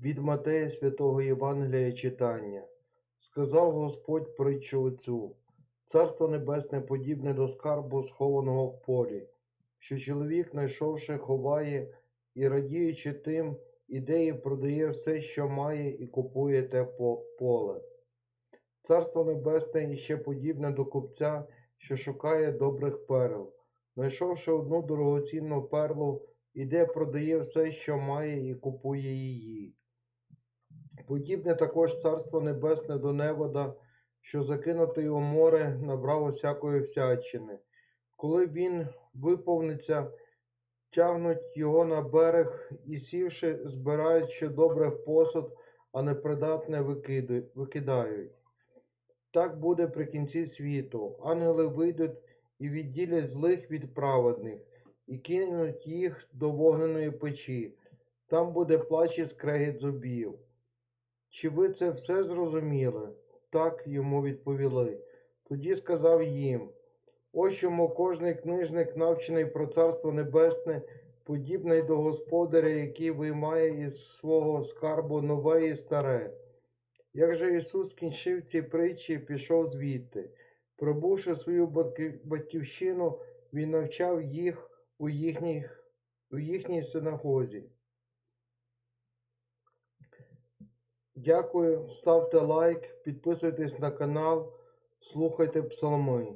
Від Матея Святого Євангелія читання. Сказав Господь притчу оцю. Царство Небесне подібне до скарбу, схованого в полі, що чоловік, знайшовши, ховає і, радіючи тим, іде і продає все, що має, і купує те поле. Царство Небесне іще подібне до купця, що шукає добрих перл. Знайшовши одну дорогоцінну перлу, іде, продає все, що має, і купує її. Подібне також царство небесне до невода, що закинутий у море набрав усякої всячини. Коли він виповниться, тягнуть його на берег і, сівши, збирають що добре в посуд, а непридатне викидають. Так буде при кінці світу. Ангели вийдуть і відділять злих від праведних, і кинуть їх до вогненої печі. Там буде плач і скрегіт зубів. Чи ви це все зрозуміли? Так йому відповіли. Тоді сказав їм: ось чому кожний книжник, навчений про Царство Небесне, подібний до господаря, який виймає із свого скарбу нове і старе. Як же Ісус кінчив ці притчі і пішов звідти. Пробувши свою батьківщину, Він навчав їх у, їхніх, у їхній синагозі. Дякую, ставте лайк, підписуйтесь на канал, слухайте псалми.